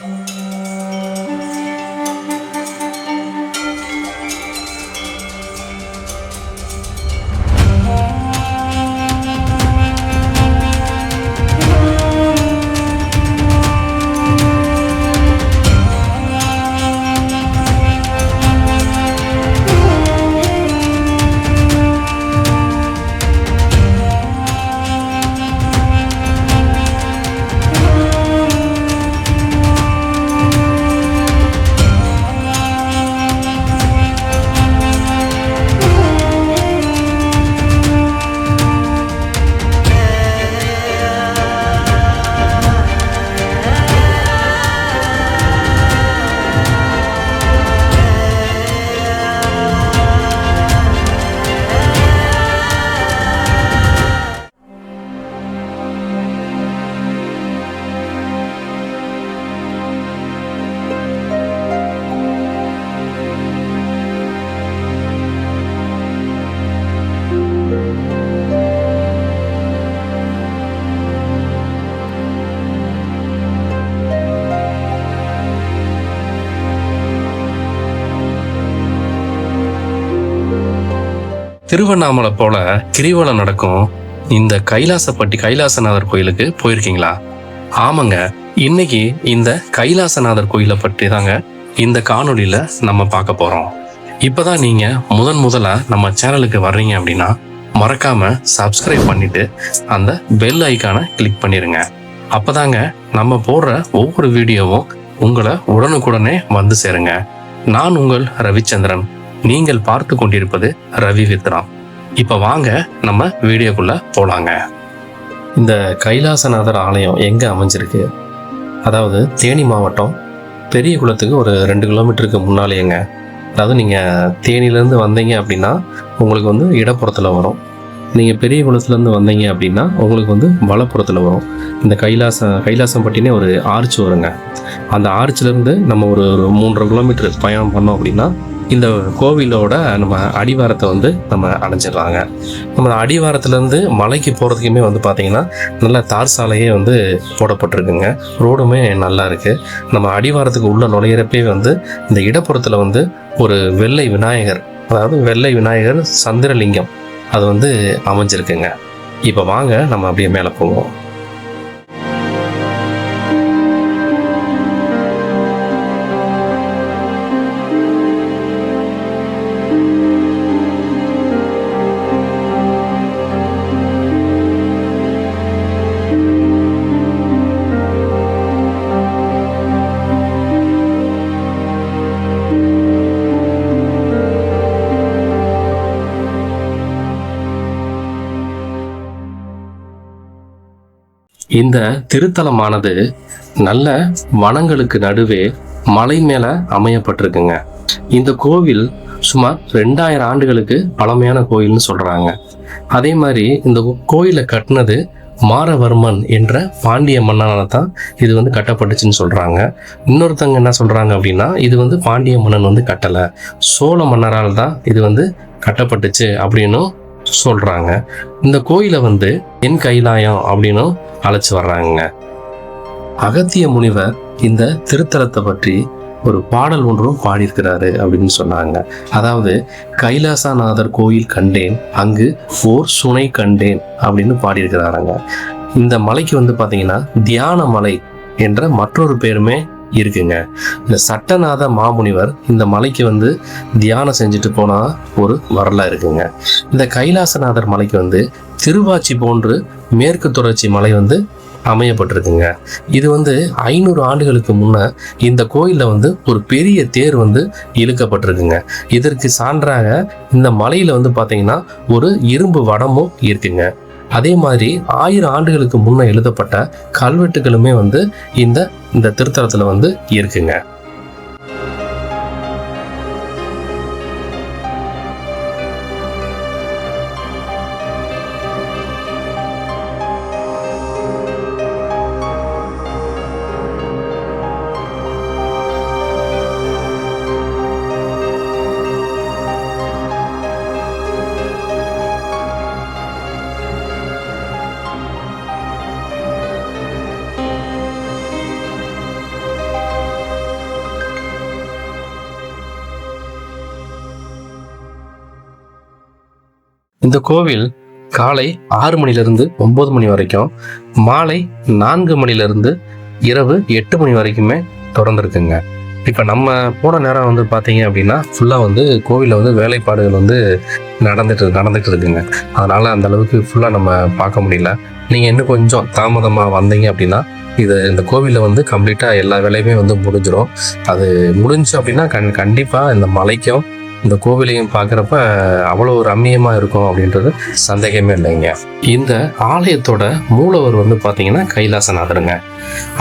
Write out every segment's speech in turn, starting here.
Música Tiruvannamalai போல கிரிவலம் நடக்கும் இந்த கைலாசப்பட்டி கைலாசநாதர் கோயிலுக்கு போயிருக்கீங்களா? ஆமாங்க. இன்னைக்கு இந்த கைலாசநாதர் கோயிலை பற்றி தாங்க இந்த காணொலியில நம்ம பார்க்க போறோம். இப்பதான் நீங்க முதன் முதலா நம்ம சேனலுக்கு வர்றீங்க அப்படின்னா மறக்காம சப்ஸ்கிரைப் பண்ணிட்டு அந்த பெல் ஐக்கானை கிளிக் பண்ணிருங்க. அப்பதாங்க நம்ம போடுற ஒவ்வொரு வீடியோவும் உங்களை உடனுக்குடனே வந்து சேருங்க. நான் உங்கள் ரவிச்சந்திரன். நீங்கள் பார்த்து கொண்டிருப்பது ரவி வித்ராம் இப்ப வாங்க நம்ம வீடியோக்குள்ள போலாங்க. இந்த கைலாசநாதர் ஆலயம் எங்க அமைஞ்சிருக்கு? அதாவது தேனி மாவட்டம் பெரிய குளத்துக்கு ஒரு ரெண்டு கிலோமீட்டருக்கு முன்னாலேங்க. அதாவது நீங்கள் தேனியிலேருந்து வந்தீங்க அப்படின்னா உங்களுக்கு வந்து இடப்புறத்தில் வரும். நீங்கள் பெரிய குளத்துலேருந்து வந்தீங்க அப்படின்னா உங்களுக்கு வந்து வலப்புறத்தில் வரும். இந்த கைலாசம் கைலாசம்பட்டினே ஒரு ஆர்ச் வருங்க. அந்த ஆர்ச்சிலேருந்து நம்ம ஒரு ஒரு மூன்றரை கிலோமீட்டர் பயணம் பண்ணோம் அப்படின்னா இந்த கோவிலோட நம்ம அடிவாரத்தை வந்து நம்ம அடைஞ்சிடலாங்க. நம்ம அடிவாரத்துலேருந்து மலைக்கு போகிறதுக்குமே வந்து பார்த்திங்கன்னா நல்லா தார் சாலையே வந்து போடப்பட்டிருக்குங்க. ரோடுமே நல்லா இருக்குது நம்ம அடிவாரத்துக்கு உள்ளே நுழையிறப்பே வந்து இந்த இடப்புறத்தில் வந்து ஒரு வெள்ளை விநாயகர் அதாவது வெள்ளை விநாயகர் சந்திரலிங்கம் அது வந்து அமைஞ்சிருக்குங்க. இப்போ வாங்க நம்ம அப்படியே மேலே போவோம். இந்த திருத்தலமானது நல்ல வனங்களுக்கு நடுவே மலை மேல அமையப்பட்டிருக்குங்க. இந்த கோவில் சுமார் ரெண்டாயிரம் ஆண்டுகளுக்கு பழமையான கோயில்னு சொல்றாங்க. அதே மாதிரி இந்த கோயிலை கட்டினது மாரவர்மன் என்ற பாண்டிய மன்னனால தான் இது வந்து கட்டப்பட்டுச்சுன்னு சொல்கிறாங்க இன்னொருத்தவங்க என்ன சொல்கிறாங்க அப்படின்னா இது வந்து பாண்டிய மன்னன் வந்து கட்டலை. சோழ மன்னரால் தான் இது வந்து கட்டப்பட்டுச்சு அப்படின்னும் சொல்கிறாங்க இந்த கோயிலை வந்து என் கைலாயம் அப்படின்னும் அழைச்சி வர்றாங்க அகத்திய முனிவர் இந்த திருத்தலத்தை பற்றி ஒரு பாடல் ஒன்றும் பாடியிருக்கிறாரு அப்படின்னு சொன்னாங்க. அதாவது கைலாசநாதர் கோயில் கண்டேன் அங்கு ஓர் சுனை கண்டேன் அப்படின்னு பாடியிருக்கிறாருங்க. இந்த மலைக்கு வந்து பார்த்தீங்கன்னா தியான மலை என்ற மற்றொரு பேருமே இருக்குங்க. இந்த சட்டநாத மாமுனிவர் இந்த மலைக்கு வந்து தியானம் செஞ்சுட்டு போனா ஒரு வரலாறு இருக்குங்க. இந்த கைலாசநாதர் மலைக்கு வந்து திருவாச்சி போன்று மேற்கு தொடர்ச்சி மலை வந்து அமையப்பட்டிருக்குங்க. இது வந்து ஐநூறு ஆண்டுகளுக்கு முன்ன இந்த கோயிலில் வந்து ஒரு பெரிய தேர் வந்து இழுக்கப்பட்டிருக்குங்க. இதற்கு சான்றாக இந்த மலையில் வந்து பார்த்தீங்கன்னா ஒரு இரும்பு வடமும் இருக்குங்க. அதே மாதிரி ஆயிரம் ஆண்டுகளுக்கு முன்ன எழுதப்பட்ட கல்வெட்டுகளுமே வந்து இந்த இந்த திருத்தலத்தில் வந்து இருக்குங்க. இந்த கோவில் காலை ஆறு மணிலிருந்து ஒன்பது மணி வரைக்கும் மாலை நான்கு மணிலிருந்து இரவு எட்டு மணி வரைக்குமே திறந்துருக்குங்க இப்போ நம்ம போன நேரம் வந்து பார்த்தீங்க அப்படின்னா ஃபுல்லாக வந்து கோவிலில் வந்து வேலைப்பாடுகள் வந்து நடந்துட்டு நடந்துட்டு இருக்குங்க. அதனால் அந்த அளவுக்கு ஃபுல்லாக நம்ம பார்க்க முடியல. நீங்கள் இன்னும் கொஞ்சம் தாமதமாக வந்தீங்க அப்படின்னா இது இந்த கோவிலில் வந்து கம்ப்ளீட்டாக எல்லா வேலையுமே வந்து முடிஞ்சிடும் அது முடிஞ்சு அப்படின்னா கண் கண்டிப்பாக இந்த மலைக்கும் இந்த கோவிலையும் பார்க்குறப்ப அவ்வளோ ஒரு ரம்மியமாக இருக்கும் அப்படின்றது சந்தேகமே இல்லைங்க. இந்த ஆலயத்தோட மூலவர் வந்து பார்த்தீங்கன்னா கைலாசநாதருங்க.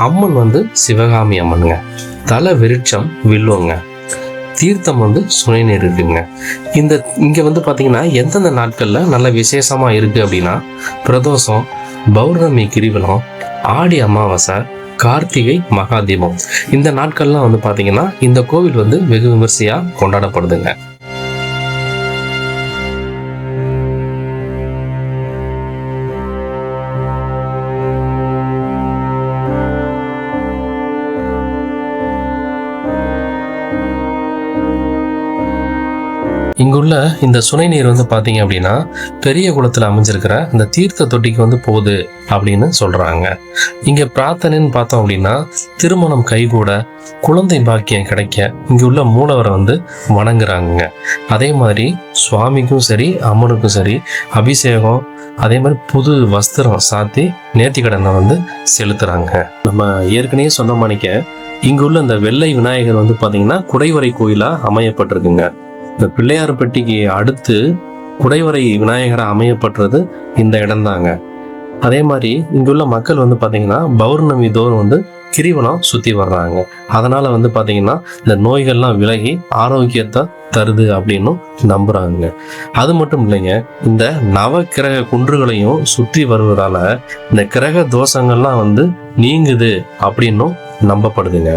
அம்மன் வந்து சிவகாமி அம்மனுங்க. தலை விருட்சம் வில்லுவங்க தீர்த்தம் வந்து சுனைநீர் இருக்குங்க. இந்த இங்கே வந்து பார்த்தீங்கன்னா எந்தெந்த நாட்களில் நல்ல விசேஷமாக இருக்குது அப்படின்னா பிரதோஷம் பௌர்ணமி கிரிவலம் ஆடி அமாவாசை கார்த்திகை மகாதீபம். இந்த நாட்கள்லாம் வந்து பார்த்தீங்கன்னா இந்த கோவில் வந்து வெகு விமர்சையாக கொண்டாடப்படுதுங்க. இங்குள்ள இந்த சுனை நீர் வந்து பார்த்தீங்க அப்படின்னா பெரிய குளத்தில் அமைஞ்சிருக்கிற இந்த தீர்த்த தொட்டிக்கு வந்து போகுது அப்படின்னு சொல்கிறாங்க இங்கே பிரார்த்தனைன்னு பார்த்தோம் அப்படின்னா திருமணம் கைகூட குழந்தை பாக்கியம் கிடைக்க இங்கே உள்ள மூலவரை வந்து வணங்குறாங்க அதே மாதிரி சுவாமிக்கும் சரி அம்மனுக்கும் சரி அபிஷேகம் அதே மாதிரி புது வஸ்திரம் சாத்தி நேர்த்தி கடனை வந்து செலுத்துறாங்க. நம்ம ஏற்கனவே சொன்ன மாணிக்க இங்குள்ள இந்த வெள்ளை விநாயகர் வந்து பார்த்தீங்கன்னா குடைவரை கோயிலாக அமையப்பட்டிருக்குங்க. இந்த பிள்ளையார்பட்டிக்கு அடுத்து குடைவரை விநாயகரை அமையப்பட்டது இந்த இடம்தாங்க. அதே மாதிரி இங்குள்ள மக்கள் வந்து பார்த்தீங்கன்னா பௌர்ணமி தோறும் வந்து கிரிவலம் சுற்றி வர்றாங்க. அதனால் வந்து பார்த்தீங்கன்னா இந்த நோய்கள்லாம் விலகி ஆரோக்கியத்தை தருது அப்படின்னும் நம்புறாங்க. அது மட்டும் இல்லைங்க இந்த நவ கிரக குன்றுகளையும் சுற்றி வருவதால் இந்த கிரக தோஷங்கள்லாம் வந்து நீங்குது அப்படின்னும் நம்பப்படுதுங்க.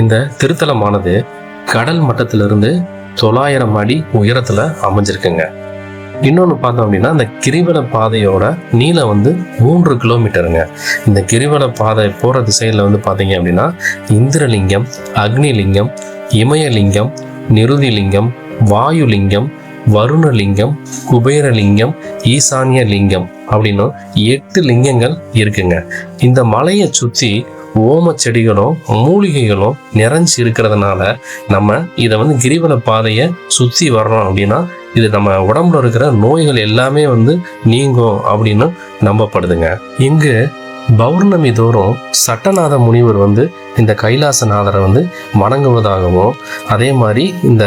இந்த திருத்தலமானது கடல் மட்டத்திலிருந்து தொள்ளாயிரம் அடி உயரத்துல அமைஞ்சிருக்குங்க. இன்னொன்று பார்த்தோம் அப்படின்னா இந்த கிரிவல பாதையோட நீளம் வந்து மூன்று கிலோமீட்டருங்க. இந்த கிரிவல பாதை போகிற திசையில் வந்து பார்த்தீங்க அப்படின்னா இந்திரலிங்கம் அக்னிலிங்கம் இமயலிங்கம் நிருதிலிங்கம் வாயுலிங்கம் வருணலிங்கம் குபேரலிங்கம் ஈசானிய லிங்கம் அப்படின்னு எட்டு லிங்கங்கள் இருக்குங்க. இந்த மலையை சுற்றி ஓம செடிகளும் மூலிகைகளும் நிறைஞ்சு இருக்கிறதுனால நம்ம இதை வந்து கிரிவல பாதையை சுற்றி வர்றோம் அப்படின்னா இது நம்ம உடம்புல இருக்கிற நோய்கள் எல்லாமே வந்து நீங்கும் அப்படின்னு நம்பப்படுதுங்க. இங்கு பௌர்ணமி தோறும் சட்டநாத முனிவர் வந்து இந்த கைலாசநாதரை வந்து வணங்குவதாகவும் அதே மாதிரி இந்த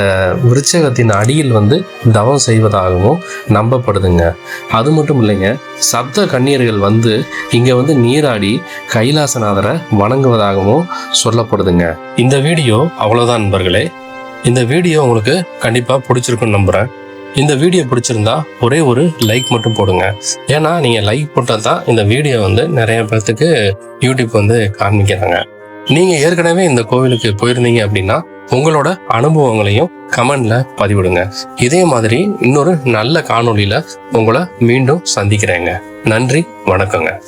விருச்சகத்தின் அடியில் வந்து தவம் செய்வதாகவும் நம்பப்படுதுங்க. அது மட்டும் இல்லைங்க சப்த கன்னியர்கள் வந்து இங்கே வந்து நீராடி கைலாசநாதரை வணங்குவதாகவும் சொல்லப்படுதுங்க. இந்த வீடியோ அவ்வளோதான் நண்பர்களே. இந்த வீடியோ உங்களுக்கு கண்டிப்பாக பிடிச்சிருக்குன்னு நம்புகிறேன் இந்த வீடியோ பிடிச்சிருந்தா ஒரே ஒரு லைக் மட்டும் போடுங்க. ஏன்னா நீங்கள் லைக் போட்டால் தான் இந்த வீடியோ வந்து நிறைய பேர்த்துக்கு யூடியூப் வந்து காண்பிக்கிறாங்க நீங்க ஏற்கனவே இந்த கோவிலுக்கு போயிருந்தீங்க அப்படின்னா உங்களோட அனுபவங்களையும் கமெண்ட்ல பதிவிடுங்க. இதே மாதிரி இன்னொரு நல்ல காணொளியில உங்களை மீண்டும் சந்திக்கிறேங்க. நன்றி வணக்கங்க.